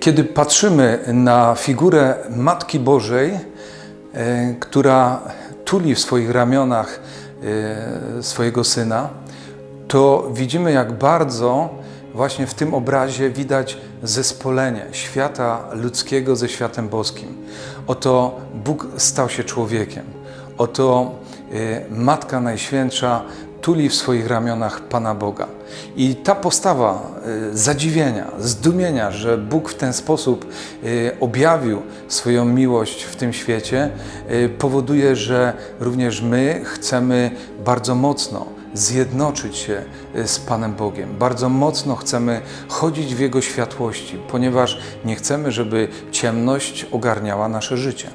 Kiedy patrzymy na figurę Matki Bożej, e, która tuli w swoich ramionach e, swojego syna, to widzimy, jak bardzo właśnie w tym obrazie widać zespolenie świata ludzkiego ze światem boskim. Oto Bóg stał się człowiekiem. Oto e, Matka Najświętsza tuli w swoich ramionach Pana Boga. I ta postawa e, zadziwienia, zdumienia, że Bóg w ten sposób e, objawił swoją miłość w tym świecie, e, powoduje, że również my chcemy bardzo mocno zjednoczyć się z Panem Bogiem. Bardzo mocno chcemy chodzić w Jego światłości, ponieważ nie chcemy, żeby ciemność ogarniała nasze życie.